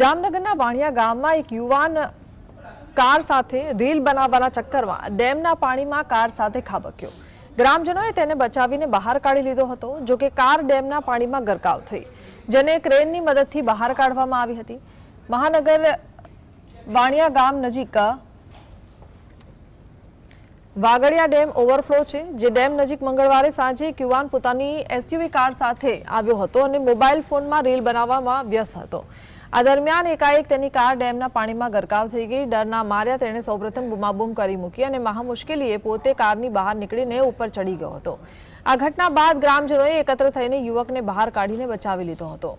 જામનગરના વાણિયા ગામમાં એક યુવાન કાર સાથે રીલ બનાવવાના ચક્કરમાં ડેમના પાણીમાં કાર સાથે ખાબક્યો. ગ્રામજનોએ તેને બચાવીને બહાર કાઢી લીધો હતો, જો કે કાર ડેમના પાણીમાં ગરકાવ થઈ. જેને ક્રેનની મદદથી બહાર કાઢવામાં આવી હતી. મહાનગર વાણિયા ગામ નજીક વાગડિયા ડેમ ઓવરફ્લો છે, જે ડેમ નજીક મંગળવારે સાંજે એક યુવાન પોતાની એસયુવી કાર સાથે આવ્યો હતો અને મોબાઈલ ફોનમાં રીલ બનાવવામાં વ્યસ્ત હતો. આ દરમિયાન એકાએક તેની કાર ડેમના પાણીમાં ગરકાવ થઈ ગઈ. ડરના માર્યા તેણે સૌપ્રથમ બુમાબુમ કરી મૂકી અને મહા મુશ્કેલીએ પોતે કારની બહાર નીકળીને ઉપર ચડી ગયો હતો. આ ઘટના બાદ ગ્રામજનોએ એકત્ર થઈને યુવકને બહાર કાઢીને બચાવી લીધો હતો.